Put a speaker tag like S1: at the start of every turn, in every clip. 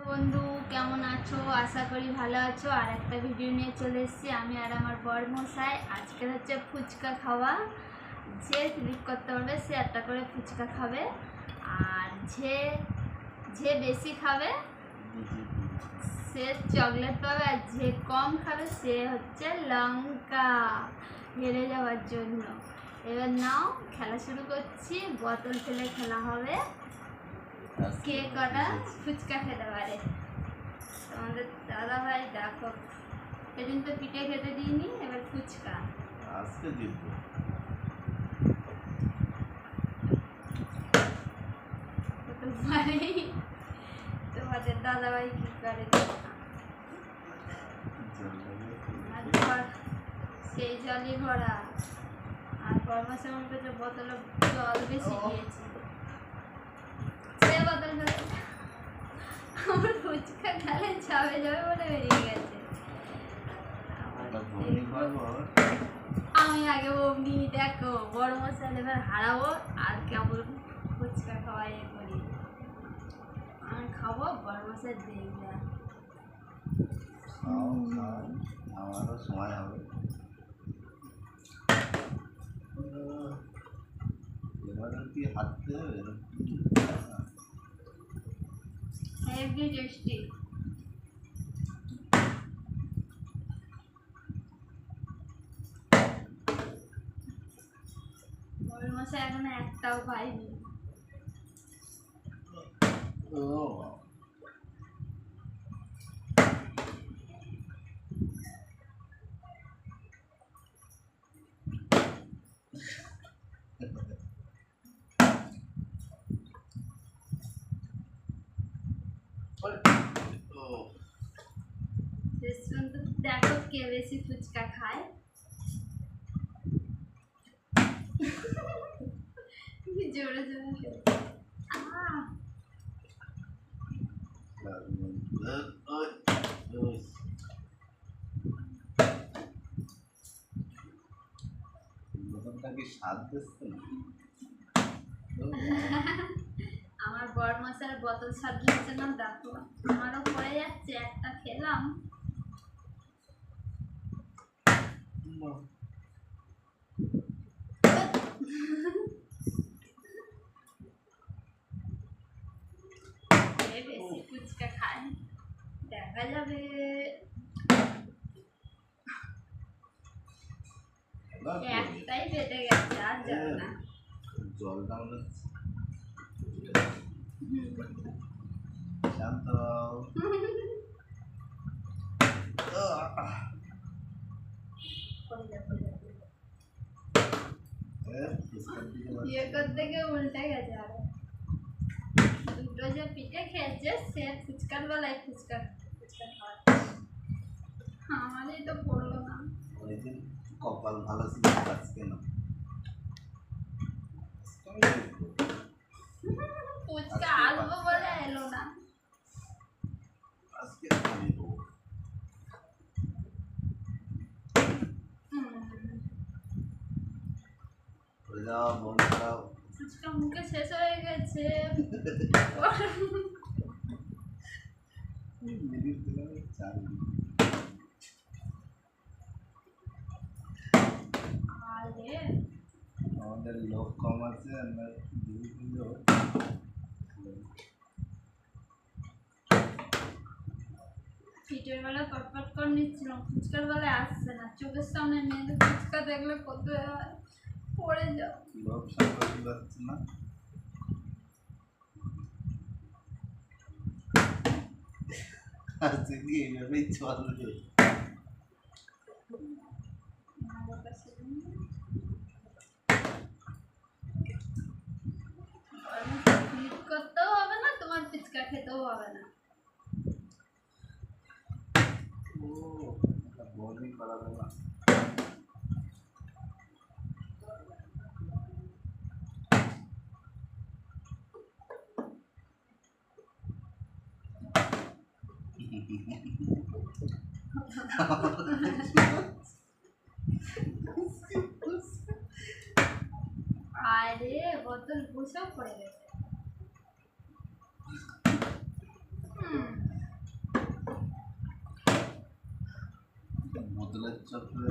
S1: বন্ধু, কেমন আছো? আশা করি ভালো আছো। আর একটা ভিডিও নিয়ে চলে এসেছি। আমি আর আমার বর মশাই আজকে হচ্ছে ফুচকা খাওয়া। যে ক্লিক করতে পারবে, সে একটা করে ফুচকা খাবে। আর যে যে বেশি খাবে, সে চকলেট পাবে। আর যে কম খাবে, সে হচ্ছে লঙ্কা। হেরে যাওয়ার জন্য। এবার নাও, খেলা শুরু করছি। বোতল ফেলে খেলা হবে। কে কটা ফুচকা খেতে পারে? দাদা ভাই দেখো। সেদিন তো পিঠে খেতে দিইনি এবার ফুচকা।
S2: আজকে দিব।
S1: তো তোমাদের দাদা ভাই কি করে সেই জলই ভরা। আর পরমাসের কাছে বোতলে জল বেশি দিয়েছি সে বোতল ফেলে আমার ফুচকা খেলে যাবে যাবে বলে বেরিয়ে গেছে আমি আগে অমনি দেখো, বড় মশাই এবার হারাবো, আর কেমন ফুচকা খাওয়া এ করি। আমি খাব, বড় মশাই দেখবে।
S2: আমারও সময় হবে এবারে কি? হাঁটতে হবে
S1: হেভি টেস্টি। বড় মশাই এখনও একটাও পাইনি
S2: ও ও
S1: শেষ পর্যন্ত দেখো কে বেশি ফুচকা খায় কি জোরে জোরে খেতে। আহ
S2: বোতলটা কি স্বাদ দিচ্ছে না
S1: আমার বড় মশার বোতল সাজিয়েছে না দেখো। আমারও পড়ে যাচ্ছে একটা খেলাম। বেশি ফুচকা খায় দেখা যাবে। একটাই পেটে গেছে আর যাবে না।
S2: জলটা মনে হচ্ছে শান্ত
S1: ইয়ে করতে গিয়ে উল্টে গেছে আরও দুটো যে পিঠে খেয়েছে সে ফুচকার বেলায় ফুচকা ফুচকা খাওয়া আমারই তো পড়ল না
S2: ওই দিন কপাল ভালো ছিল আজকে না
S1: ফুচকা আসব বলে এলো না
S2: আজকে আমি দেবো
S1: হুম,
S2: ওই মন খারাপ
S1: ফুচকা মুখে শেষ হয়ে গেছে।
S2: আমাদের লোক কম আছে আমরা
S1: পিঠের বেলা পটপট করে নিচ্ছিলাম ফুচকার বেলায় আসছে না। চোখের সামনে মেয়েদের ফুচকা দেখলে কত পড়ে যাও।
S2: না আজকে এইভাবেই চলবে
S1: করতেও হবে না তোমার ফুচকা খেতেও হবে না।
S2: ও এটা বমি করাবে না।
S1: আরে বোতল বুঝেও পড়ে গেছে। বোতলের চক্করে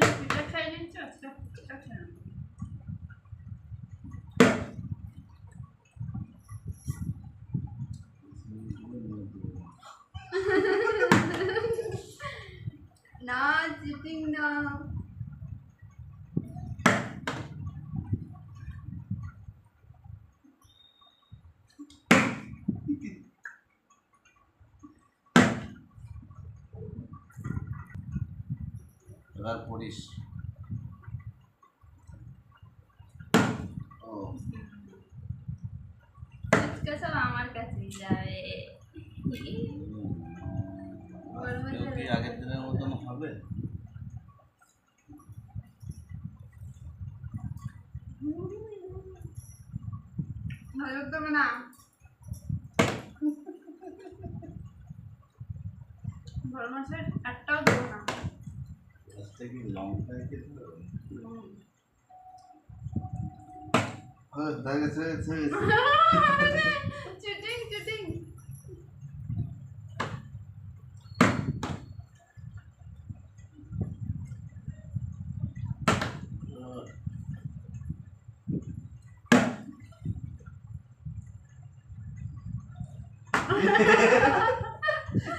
S1: Thank you. এবার
S2: পড়িস।
S1: আমার যাবে।
S2: আগের দিনের মতন হবে?
S1: না? বড় মাছের একটাও দেবো না।
S2: আজকে কি লঙ্কা খেতে হবে?
S1: হুম।
S2: হ্যাঁ, হয়ে গেছে হয়েছে
S1: cheating cheating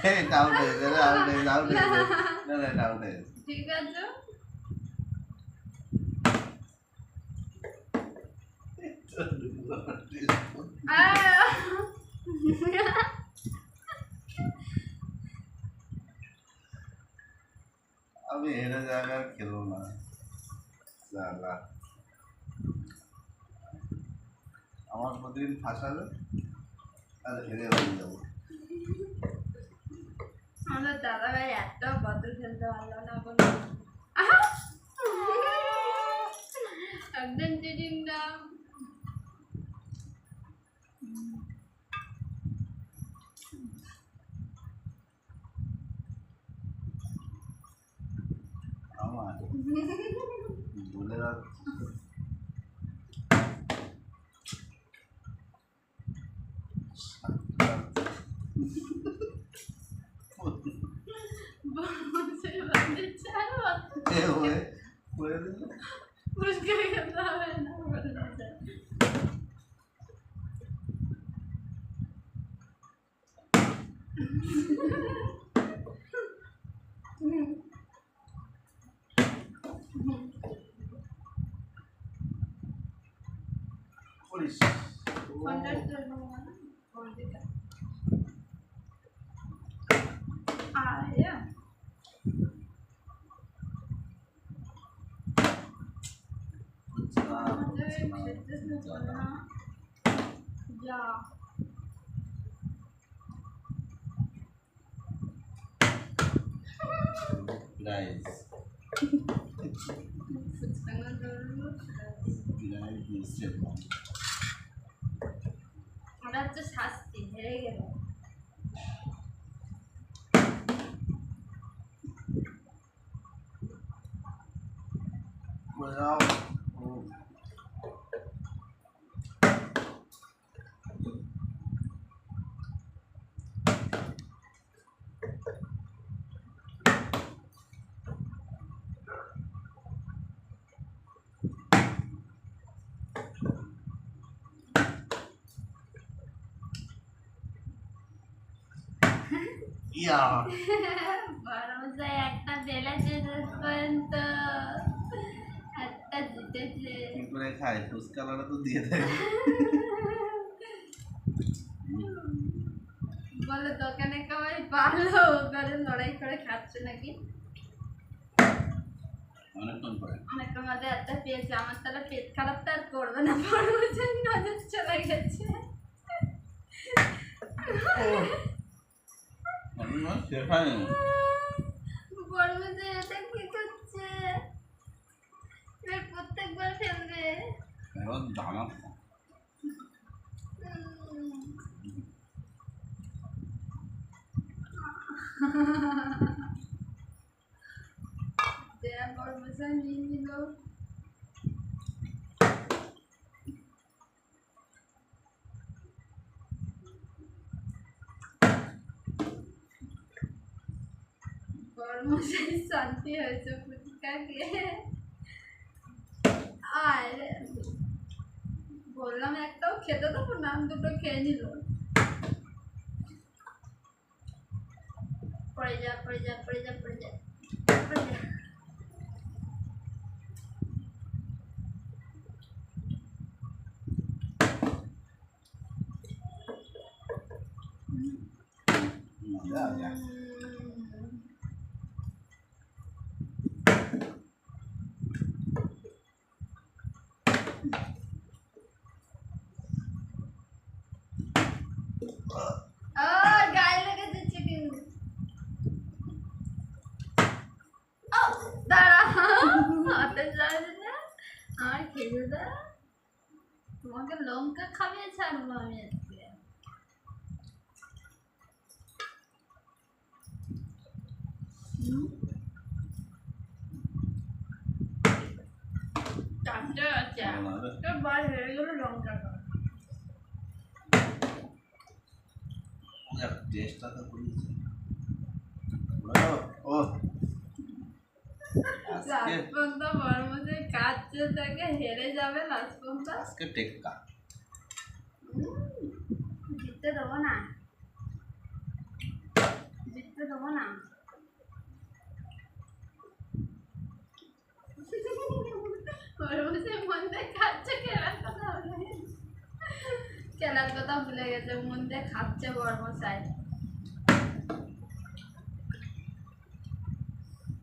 S2: Hey, down there, down there, down there. No, no, down there.
S1: ঠিক আছে?
S2: আমি হেরে জায়গা খেলো না। জাগা আমার প্রতিদিন ফাঁসাবে আর হেরে যাব।
S1: আমাদের দাদা ভাই একটাও বদল খেলতে পারল না বলে। একদম টিটিং না।
S2: আমার। করিস
S1: ফোনটা ধরবো ওটা হচ্ছে শাস্তি হেরে গেল
S2: করে দাও ও, ইয়া
S1: একটা বেলেছে শেষ পর্যন্ত। একটা জিতেছে
S2: কি করে খায়? ফুচকালাটা তো দিয়ে দেয়।
S1: বলে দোকানে কামাই পারল করে লড়াই করে খাচ্ছে নাকি?
S2: অনেকক্ষণ পরে।
S1: একটা পেয়েছে। আমার তাহলে পেট খারাপটা আর করবে না। বুঝে নজর চলে গেছে। প্রত্যেকবার ফেলবে।
S2: এবার দানা
S1: উম। দেয়া বড় বুঝে নিয়ে নিল। আর বললাম একটাও খেতে দেবো না দুটো খেয়ে নিল পড়ে যা পড়ে যা পড়ে যা পড়ে যা পড়ে যা
S2: মজা আছে
S1: উম, আহ, গায়ে লেগেছে chicken। আহ, দাঁড়া হাতে যাবে না আমার খেতে দা। তোমাকে লঙ্কা খাবিয়ে ছাড়বো আমি আজকে? চারটে আছে। একটা বার হয়ে গেল লঙ্কা
S2: ও,
S1: হেরে যাবে
S2: আজকে টেক্কা।
S1: জিততে দেবো না। জিততে দেবো না। খাচ্ছে খেলার কথা ভুলে গেছে। কথা ভুলে গেছে মন দিয়ে খাচ্ছে বর্মশাই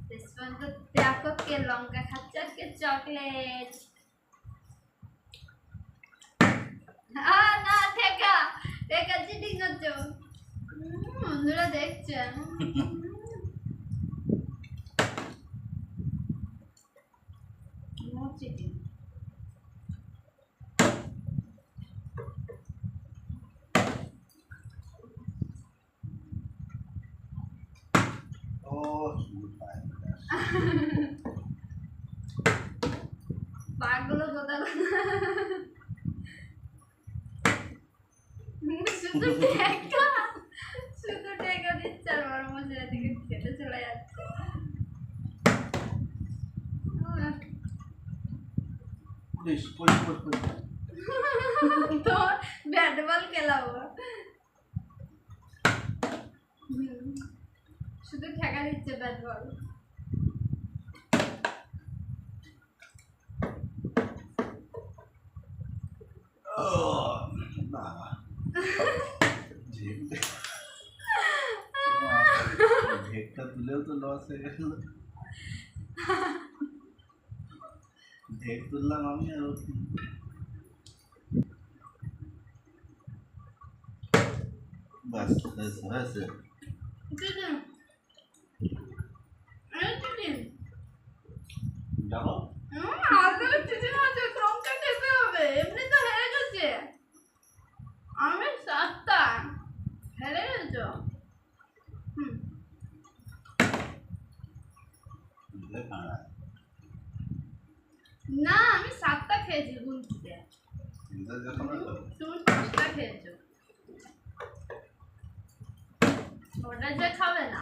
S1: শেষ পর্যন্ত দেখো কে লঙ্কা খাচ্ছে আর কে চকলেট আহ, না ঠেকা ঠেকা চিটিং করছ উম, বন্ধুরা দেখছে নো চিটিং
S2: ও শুধু পায়
S1: পাগুলো কোথাও শুধু টেকা শুধু টেকা দিচ্ছে আর বড় মশলা এদিকে খেতে চলে যাচ্ছে
S2: পুলিশ পুলিশ পুলিশ
S1: তো ব্যাট বল খেলাবো। শুধু ঠেকা দিচ্ছে ব্যাট বল।
S2: ঝেঁকটা তুলেও তো লস হয়ে গেল। ঝেঁক তুললাম আমি আর বাস হয়েছে হয়েছে যাব
S1: এমনি তো হেরে গেছে। আমি সাতটা। হেরে গেছো? হুম। না আমি সাতটা খেয়েছি
S2: হলো
S1: তুমি পাঁচটা খেয়েছো। ওটা যে খাবে না।